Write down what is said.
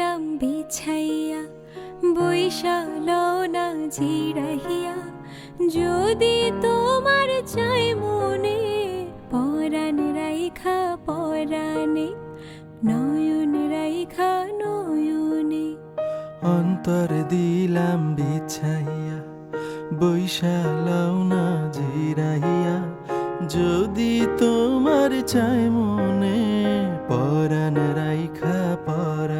দিলাম বিছাইয়া বৈশালো না জিরাহিয়া যদি তোমার চাই মনে পরাণ রাইখা পরাণে নয়ন রাইখা নয়নে অন্তর দিলাম বিছাইয়া বৈশালাও না জিরাইয়া যদি তোমার চাই মনে পরাণ রাইখা পরাণে